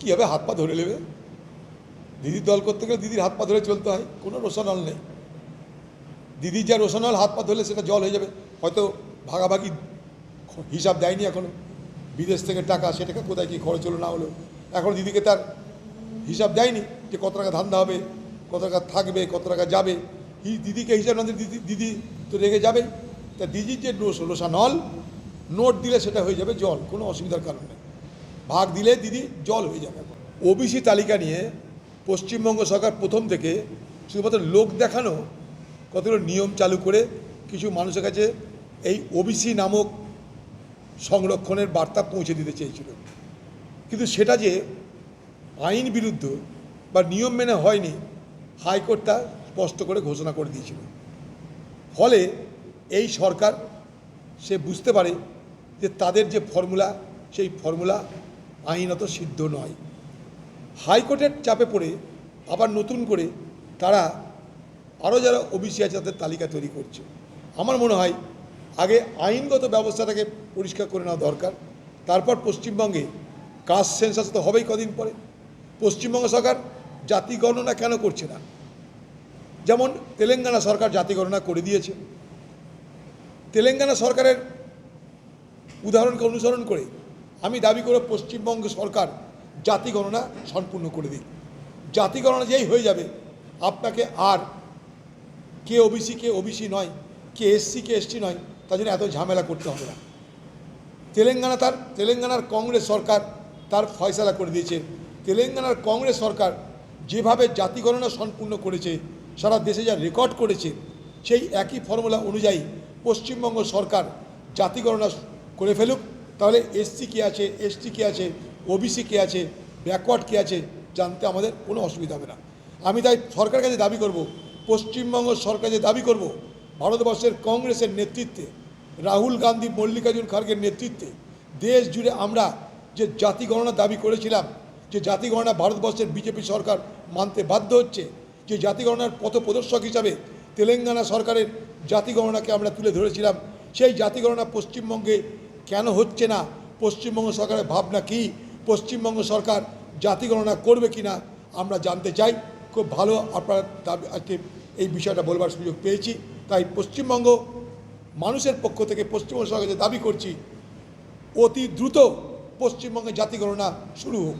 কী হবে হাত পা ধরে নেবে? দিদির দল করতে গেলে দিদির হাত পা ধরে চলতে হয়, কোনো রোশনল নেই। দিদির যা রোশনল, হাত পা ধরলে সেটা জল হয়ে যাবে। হয়তো ভাগাভাগি হিসাব দেয়নি এখনও। বিদেশ থেকে টাকা, সেটাকে কোথায় কী খরচ হলো, না হলো। এখন দিদিকে তার হিসাব দেয়নি যে কত টাকা ধান্দা হবে, কত টাকা থাকবে, কত টাকা যাবে। দিদিকে হিসাব না দিদি দিদি তো রেগে যাবে। তা দিদির যে রোস রোশানল নোট দিলে সেটা হয়ে যাবে জল, কোনো অসুবিধার কারণ নেই। ভাগ দিলে দিদি জল হয়ে যাবে। ওবিসি তালিকা নিয়ে পশ্চিমবঙ্গ সরকার প্রথম থেকে শুধুমাত্র লোক দেখানো কতগুলো নিয়ম চালু করে কিছু মানুষের কাছে এই ওবিসি নামক সংরক্ষণের বার্তা পৌঁছে দিতে চেয়েছিল। কিন্তু সেটা যে আইন বিরুদ্ধ বা নিয়ম মেনে হয়নি হাইকোর্ট তা স্পষ্ট করে ঘোষণা করে দিয়েছিল। ফলে এই সরকার সে বুঝতে পারে যে তাদের যে ফর্মুলা, সেই ফর্মুলা আইনত সিদ্ধ নয়। হাইকোর্টের চাপে পড়ে আবার নতুন করে তারা আরও যারা ওবিসি আছে তাদের তালিকা তৈরি করছে। আমার মনে হয় আগে আইনগত ব্যবস্থাটাকে পরিষ্কার করে নেওয়া দরকার। তারপর পশ্চিমবঙ্গে কাস্ট সেন্সাস তো হবেই কদিন পরে। পশ্চিমবঙ্গ সরকার জাতি গণনা কেন করছে না? যেমন তেলেঙ্গানা সরকার জাতি গণনা করে দিয়েছে। তেলেঙ্গানা সরকারের উদাহরণকে অনুসরণ করে আমি দাবি করে পশ্চিমবঙ্গ সরকার জাতি গণনা সম্পূর্ণ করে দিই। জাতি গণনা যেই হয়ে যাবে, আপনাকে আর কে ওবিসি কে ওবিসি নয়, কে এসসি, কে এসটি নয়, তার জন্য এত ঝামেলা করতে হবে না। তেলেঙ্গানা তার, তেলেঙ্গানার কংগ্রেস সরকার তার ফয়সালা করে দিয়েছে। তেলেঙ্গানার কংগ্রেস সরকার যেভাবে জাতি গণনা সম্পূর্ণ করেছে, সারা দেশে যা রেকর্ড করেছে, সেই একই ফর্মুলা অনুযায়ী পশ্চিমবঙ্গ সরকার জাতি গণনা করে ফেলুক। তাহলে এসসি কে আছে, এসটি কে আছে, ওবিসি কে আছে, ব্যাকওয়ার্ড কে আছে, জানতে আমাদের কোনো অসুবিধা হবে না। আমি তাই সরকারের কাছে দাবি করব, পশ্চিমবঙ্গ সরকার যে দাবি করব, ভারতবর্ষের কংগ্রেসের নেতৃত্বে, রাহুল গান্ধী, মল্লিকার্জুন খার্গের নেতৃত্বে, দেশ জুড়ে আমরা যে জাতি গণনা দাবি করেছিলাম, যে জাতি গণনা ভারতবর্ষের বিজেপি সরকার মানতে বাধ্য হচ্ছে, যে জাতি গণনার পথ প্রদর্শক হিসাবে তেলেঙ্গানা সরকারের জাতি গণনাকে আমরা তুলে ধরেছিলাম, সেই জাতি গণনা পশ্চিমবঙ্গে কেন হচ্ছে না? পশ্চিমবঙ্গ সরকারের ভাবনা কি? পশ্চিমবঙ্গ সরকার জাতি গণনা করবে কি না আমরা জানতে চাই। খুব ভালো আপনারা দাবি, আজকে এই বিষয়টা বলবার সুযোগ পেয়েছি। তাই পশ্চিমবঙ্গ মানুষের পক্ষ থেকে পশ্চিমবঙ্গ সরকার যে দাবি করছি, অতি দ্রুত পশ্চিমবঙ্গে জাতি গণনা শুরু হোক।